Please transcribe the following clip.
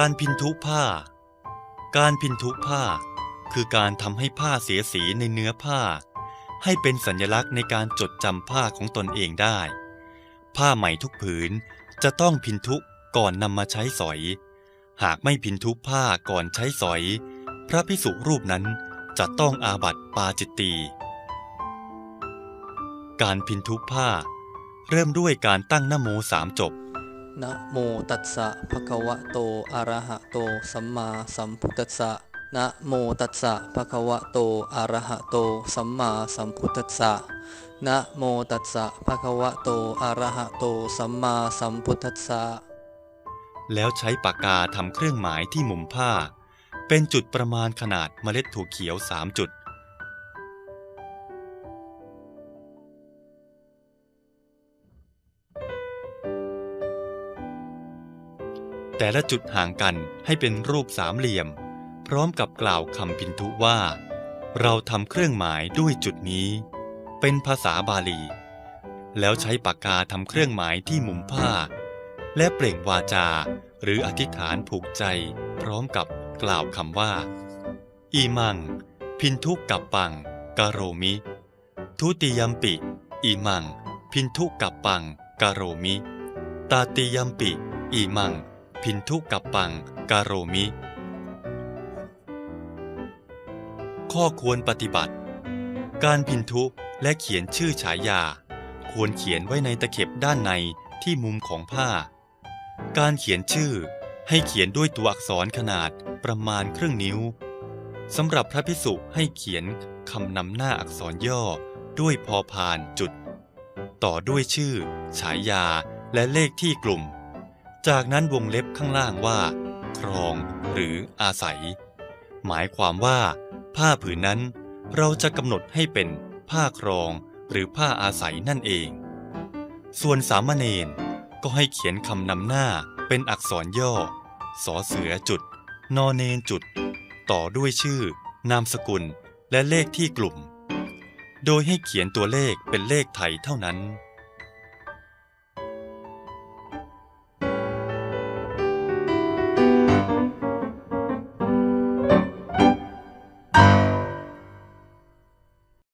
การพินทุผ้า การพินทุผ้า คือการทำให้ผ้าเสียสีในเนื้อผ้า ให้เป็นสัญลักษณ์ในการจดจำผ้าของตนเองได้ ผ้าใหม่ทุกผืนจะต้องพินทุก่อนนำมาใช้สอย หากไม่พินทุผ้าก่อนใช้สอย พระพิสุรูปนั้นจะต้องอาบัติปาจิตตีการพินทุผ้า เริ่มด้วยการตั้งนโมสามจบ นะโมตัสสะภะคะวะโต อะระหะโต สัมมาสัมพุทธัสสะ นะโมตัสสะภะคะวะโต อะระหะโต สัมมาสัมพุทธัสสะ นะโมตัสสะภะคะวะโต อะระหะโต สัมมาสัมพุทธัสสะ แล้วใช้ปากกาทำเครื่องหมายที่มุมผ้า เป็นจุดประมาณขนาดเมล็ดถั่วเขียวสามจุด แต่ละจุดห่างกันให้เป็นรูปสามเหลี่ยม พร้อมกับกล่าวคำพินทุว่า เราทำเครื่องหมายด้วยจุดนี้ เป็นภาษาบาลี แล้วใช้ปากกาทำเครื่องหมายที่มุมผ้า และเปล่งวาจา หรืออธิษฐานผูกใจ พร้อมกับกล่าวคำว่า อีมัง พินทุกับปังกาโรมิ ทุติยัมปิ อีมัง พินทุกับปังกาโรมิ ตาติยัมปิ อีมัง พินทุกับปังกาโรมิ ข้อควรปฏิบัติ การพินทุและเขียนชื่อฉายา ควรเขียนไว้ในตะเข็บด้านในที่มุมของผ้า การเขียนชื่อให้เขียนด้วยตัวอักษรขนาดประมาณครึ่งนิ้วสำหรับพระพิสุให้เขียนคำนำหน้าอักษรย่อด้วยพอพานจุด ต่อด้วยชื่อ ฉายาและเลขที่กลุ่ม จากนั้นวงเล็บข้างล่างว่า ครองหรืออาศัย หมายความว่า ผ้าผืนนั้นเราจะกำหนดให้เป็นผ้าครองหรือผ้าอาศัยนั่นเอง ส่วนสามเณรก็ให้เขียนคำนำหน้าเป็นอักษรย่อ สอเสือจุด นอเนนจุด ต่อด้วยชื่อ นามสกุล และเลขที่กลุ่ม โดยให้เขียนตัวเลขเป็นเลขไทยเท่านั้น